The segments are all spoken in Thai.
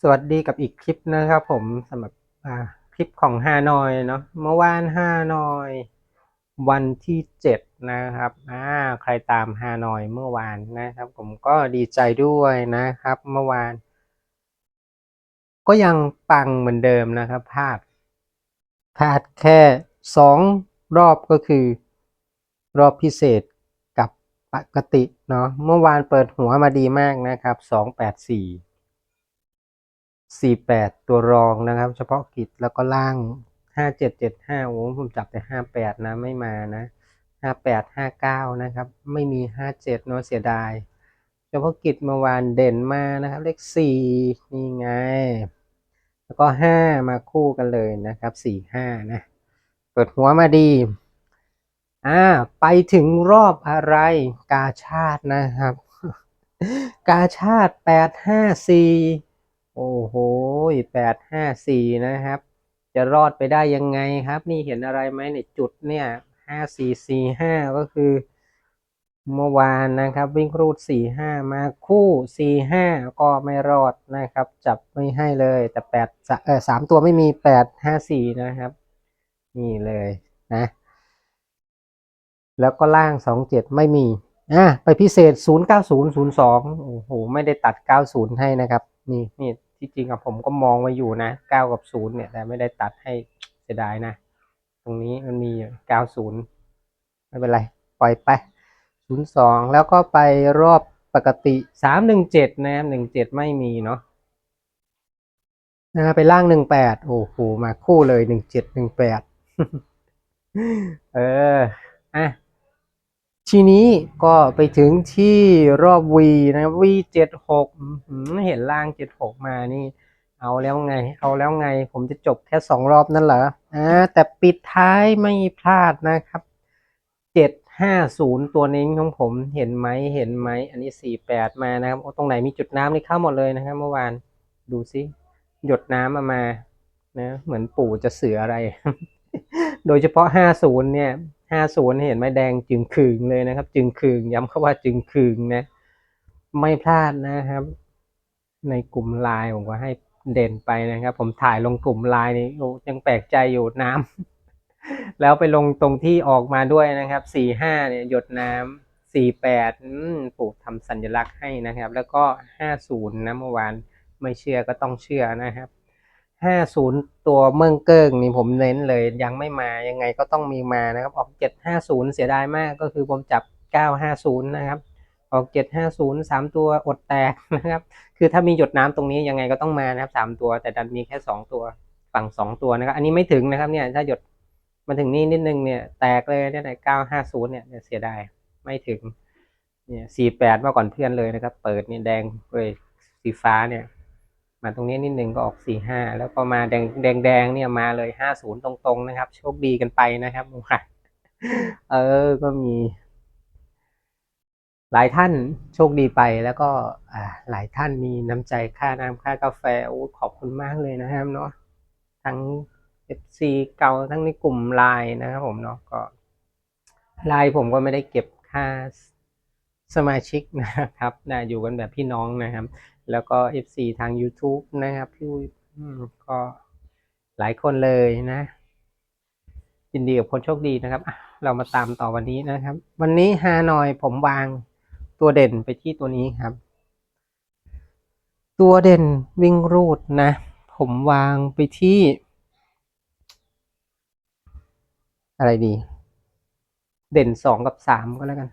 สวัสดีกับอีกคลิปนะครับผมสำหรับคลิปของฮานอยเนาะเมื่อวานฮานอย วันที่เจ็ดนะครับอ่าใครตามฮานอยเมื่อวานนะครับ ผมก็ดีใจด้วยนะครับ เมื่อวาน ก็ยังปังเหมือนเดิมนะครับพลาดพลาดแค่สองรอบก็คือ รอบพิเศษกับปกติเนาะเมื่อวานเปิดหัวมาดีมากนะครับสองแปดสี่ สี่แปดตัวรองนะครับ เฉพาะกิจแล้วก็ล่างห้าเจ็ดเจ็ดห้าโอ้ผมจับแต่ห้าแปดนะไม่มานะห้าแปดห้าเก้านะครับ ไม่มีห้าเจ็ดเนาะเสียดาย เฉพาะกิจเมื่อวานเด่นมานะครับ เลขสี่นี่ไง แล้วก็ห้ามาคู่กันเลยนะครับสี่ห้านะ เปิดหัวมาดีอ่าไปถึงรอบอะไรกาชาตินะครับ กาชาติแปดห้าสี่ โอ้โหแปดห้าสี่นะครับ จะรอดไปได้ยังไงครับ นี่เห็นอะไรไหมในจุดเนี่ยห้าสี่สี่ห้าก็คือเมื่อวานนะครับ วิ่งรูดสี่ห้ามาคู่สี่ห้าก็ไม่รอดนะครับ จับไม่ให้เลยแต่แปดเออสามตัวไม่มีแปดห้าสี่นะครับ นี่เลยนะ แล้วก็ล่างสองเจ็ดไม่มีอะไปพิเศษศูนย์เก้าศูนย์ศูนย์สองโอ้โห ไม่ได้ตัดเก้าศูนย์ให้นะครับ นี่นี่ ที่จริงอะผมก็มองไว้อยู่นะเก้ากับศูนย์เนี่ย แต่ไม่ได้ตัดให้เสียดายนะ ตรงนี้มันมีเก้าศูนย์ไม่เป็นไร ปล่อยไปศูนย์สองแล้วก็ไปรอบปกติสามหนึ่งเจ็ดนะครับหนึ่งเจ็ดไม่มีเนาะนะไปล่างหนึ่งแปดโอ้โหมาคู่เลยหนึ่งเจ็ดหนึ่งแปดเอออะ ทีนี้ก็ไปถึงที่รอบ V นะ V เจ็ดหกเห็นล่างเจ็ดหกมานี่ เอาแล้วไง เอาแล้วไง ผมจะจบแค่สองรอบนั่นเหรออ่าแต่ปิดท้ายไม่พลาดนะครับเจ็ดห้าศูนย์ตัวนี้ของผมเห็นไหมเห็นไหม อันนี้สี่แปดมานะครับโอ้ตรงไหนมีจุดน้ำนี่เข้าหมดเลยนะครับ เมื่อวานดูซิหยดน้ำมามานะเหมือนปู่จะเสืออะไร โดยเฉพาะห้าศูนย์เนี่ย ห้าศูนย์เห็นไหมแดงจึงคืงเลยนะครับ จึงคืงย้ำเขาว่าจึงคืงนะ ไม่พลาดนะครับ ในกลุ่มไลน์ผมก็ให้เด่นไปนะครับ ผมถ่ายลงกลุ่มไลน์นี่โอ้ยังแปลกใจอยู่น้ำแล้วไปลงตรงที่ออกมาด้วยนะครับสี่ห้าเนี่ยหยดน้ำสี่แปดปู่ทำสัญลักษณ์ให้นะครับ แล้วก็ห้าศูนย์นะเมื่อวานไม่เชื่อก็ต้องเชื่อนะครับ ห้าศูนย์ตัวเมืองเกิ้งนี่ผมเน้นเลยยังไม่มายังไงก็ต้องมีมานะครับ ออกเจ็ดห้าศูนย์เสียดายมากก็คือผมจับเก้าห้าศูนย์นะครับ ออกเจ็ดห้าศูนย์สามตัวอดแตกนะครับ คือถ้ามีหยดน้ำตรงนี้ยังไงก็ต้องมานะครับสามตัว แต่ดันมีแค่สองตัวฝั่งสองตัวนะครับ อันนี้ไม่ถึงนะครับเนี่ยถ้าหยดมาถึงนี่นิดนึงเนี่ยแตกเลยเนี่ยเก้าห้าศูนย์เนี่ยเสียดายไม่ถึงเนี่ยสี่แปดมาก่อนเพื่อนเลยนะครับ เปิดเนี่ยแดงเลยสีฟ้าเนี่ย มาตรงนี้นิดนึงก็ออกสี่ห้าแล้วก็มาแดงแดงแดงเนี่ยมาเลยห้าศูนย์ตรงๆนะครับ โชคดีกันไปนะครับว่าเออก็มี หลายท่านโชคดีไปแล้วก็อ่าหลายท่านมีน้ำใจค่าน้ำค่ากาแฟโอ้ขอบคุณมากเลยนะครับเนาะทั้ง FC เก่าทั้งในกลุ่มไลน์นะครับผมเนาะก็ไลน์ผมก็ไม่ได้เก็บค่า สมาชิกนะครับนะอยู่กันแบบพี่น้องนะครับ แล้วก็ FC ทาง YouTube นะครับพี่อุ้มก็หลายคนเลยนะยินดีกับคนโชคดีนะครับเรามาตามต่อวันนี้นะครับ วันนี้ฮานอยผมวางตัวเด่นไปที่ตัวนี้ครับ ตัวเด่นวิ่งรูดนะ ผมวางไปที่ อะไรดี เด่นสองกับสามก็แล้วกัน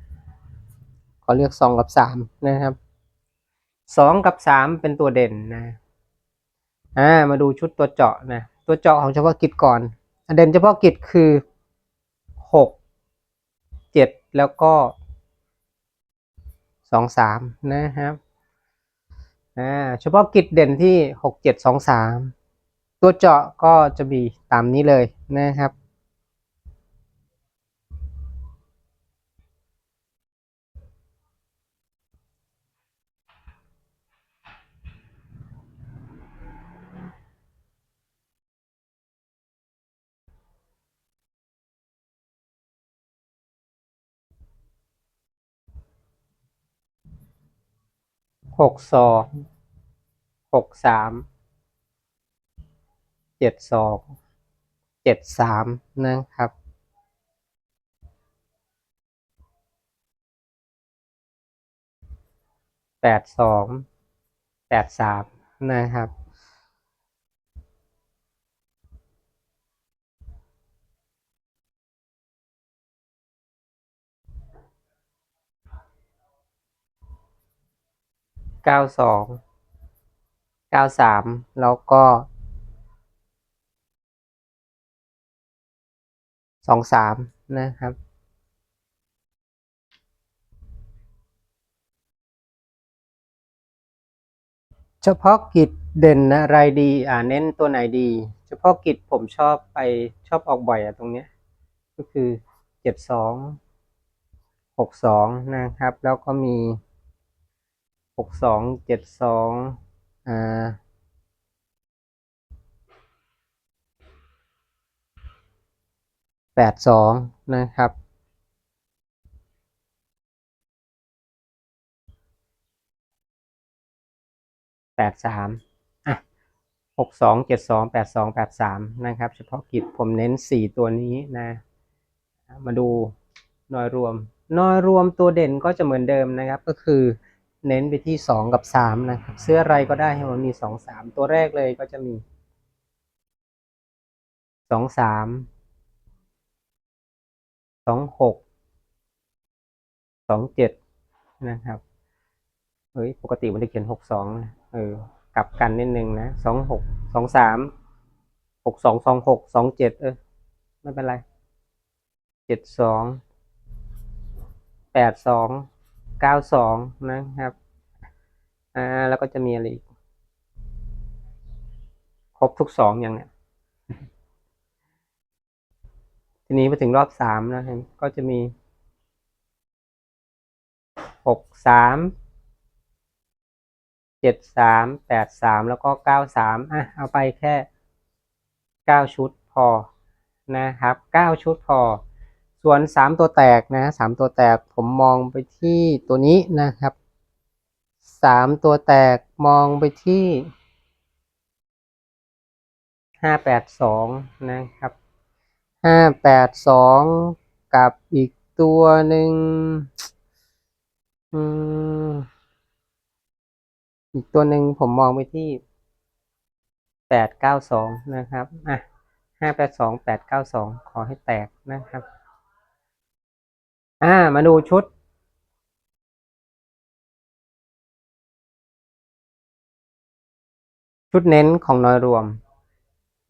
ขอเลือกสองกับสามนะครับสองกับสามเป็นตัวเด่นนะอ่ามาดูชุดตัวเจาะนะตัวเจาะของเฉพาะกิจก่อนอเด่นเฉพาะกิจคือหกเจ็ดแล้วก็สองสามนะครับอ่าเฉพาะกิจเด่นที่หกเจ็ดสองสามตัวเจาะก็จะมีตามนี้เลยนะครับ หกสองหกสามเจ็ดสองเจ็ดสามนะครับแปดสองแปดสามนะครับ เก้าสองเก้าสามแล้วก็สองสามนะครับ เฉพาะกิจเด่นอะไรดีอ่าเน้นตัวไหนดี เฉพาะกิจผมชอบไปชอบออกบ่อยอะตรงเนี้ยก็คือเจ็ดสองหกสองนะครับ แล้วก็มี หกสองเจ็ดสองอ่าแปดสองนะครับแปดสามอะหกสองเจ็ดสองแปดสองแปดสามนะครับ เฉพาะกิจผมเน้นสี่ตัวนี้นะ มาดูน้อยรวมน้อยรวมตัวเด่นก็จะเหมือนเดิมนะครับ ก็คือ เน้นไปที่สองกับสามนะครับ เสื้ออะไรก็ได้ให้มันมีสองสามตัวแรกเลยก็จะมีสองสามสองหกสองเจ็ดนะครับ เฮ้ย ปกติมันจะเขียนหกสองเออกลับกันนิดนึงนะสองหกสองสามหกสองสองหกสองเจ็ดเออ ไม่เป็นไรเจ็ดสองแปดสอง เก้าสองนะครับ อ่า แล้วก็จะมีอะไรอีก ครบทุกสองอย่างเนี้ยทีนี้มาถึงรอบสามนะครับ ก็จะมีหกสามเจ็ดสามแปดสามแล้วก็เก้าสามอะ เอาไปแค่เก้าชุดพอนะครับเก้าชุดพอ ส่วนสามตัวแตกนะสามตัวแตกผมมองไปที่ตัวนี้นะครับสามตัวแตกมองไปที่ห้าแปดสองนะครับห้าแปดสองกับอีกตัวหนึ่งอีกตัวหนึ่งผมมองไปที่แปดเก้าสองนะครับ อะห้าแปดสองแปดเก้าสองขอให้แตกนะครับ อ่า มาดูชุด ชุดเน้นของน้อยรวม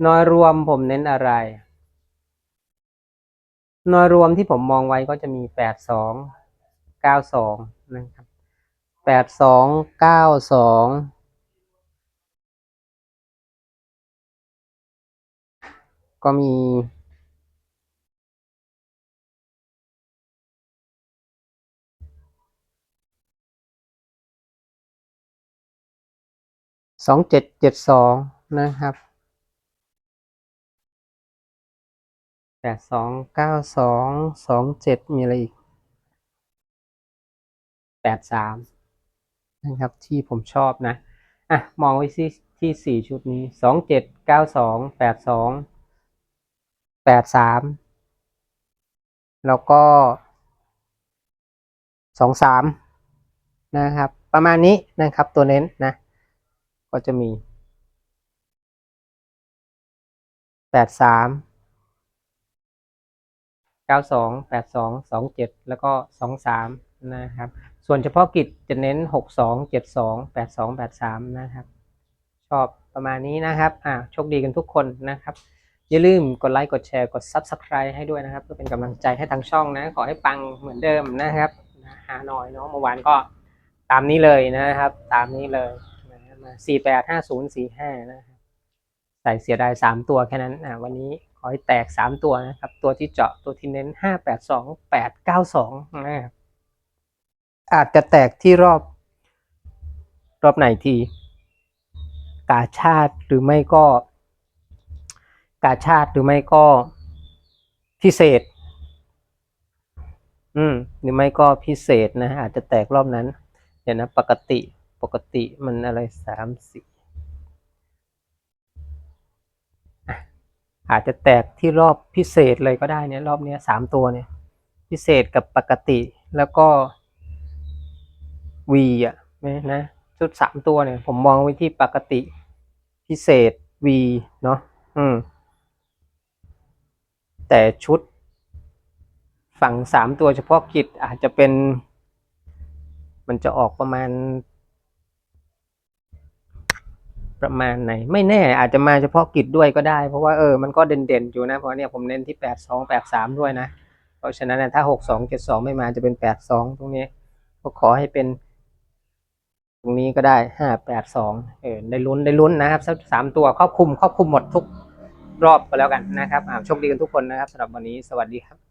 น้อยรวมผมเน้นอะไร น้อยรวมที่ผมมองไว้ก็จะมีแปดสองเก้าสองนะครับแปดสองเก้าสองก็มี สองเจ็ดเจ็ดสองนะครับแปดสองเก้าสองสองเจ็ดมีอะไรอีกแปดสามนะครับที่ผมชอบนะอะมองไว้ที่ที่สี่ชุดนี้สองเจ็ดเก้าสองแปดสองแปดสามแล้วก็สองสามนะครับ ประมาณนี้นะครับตัวเน้นนะ ก็จะมีแปดสามเก้าสองแปดสองสองเจ็ดแล้วก็สองสามนะครับ ส่วนเฉพาะกิจจะเน้นหกสองเจ็ดสองแปดสองแปดสามนะครับ ชอบประมาณนี้นะครับ อ่าโชคดีกันทุกคนนะครับ อย่าลืมกดไลค์กดแชร์กด Subscribe ให้ด้วยนะครับ เพื่อเป็นกำลังใจให้ทางช่องนะ ขอให้ปังเหมือนเดิมนะครับ หาหน่อยเนาะเมื่อวานก็ตามนี้เลยนะครับ ตามนี้เลย สี่แปดห้าศูนย์สี่ห้านะครับ ใส่เสียดายสามตัวแค่นั้นอ่าวันนี้ขอให้แตกสามตัวนะครับ ตัวที่เจาะตัวที่เน้นห้าแปดสองแปดเก้าสองนะครับอาจจะแตกที่รอบ รอบไหนที กาชาติหรือไม่ก็ กาชาติหรือไม่ก็พิเศษ อืม หรือไม่ก็พิเศษนะ อาจจะแตกรอบนั้น เดี๋ยวนะ ปกติ ปกติมันอะไรสามสี่อาจจะแตกที่รอบพิเศษเลยก็ได้เนี่ยรอบเนี้ยสามตัวเนี่ยพิเศษกับปกติแล้วก็ V อะนะนะชุดสามตัวเนี่ย ผมมองไว้ที่ปกติพิเศษ V เนาะอืม แต่ชุด ฝั่งสามตัวเฉพาะกิจอาจจะเป็น มันจะออกประมาณ ประมาณไหน ไม่แน่อาจจะมาเฉพาะกิจด้วยก็ได้ เพราะว่าเออมันก็เด่นๆอยู่นะ เพราะเนี่ยผมเน้นที่แปดสองแปดสามด้วยนะ เพราะฉะนั้นถ้าหกสองเจ็ดสองไม่มาจะเป็นแปดสองตรงนี้ ก็ขอให้เป็น ตรงนี้ก็ได้ห้าแปดสองเออได้ลุ้นได้ลุ้นนะครับสักสามตัวครอบคลุมครอบคลุมหมดทุกรอบก็แล้วกันนะครับโชคดีกันทุกคนนะครับสำหรับวันนี้สวัสดีครับ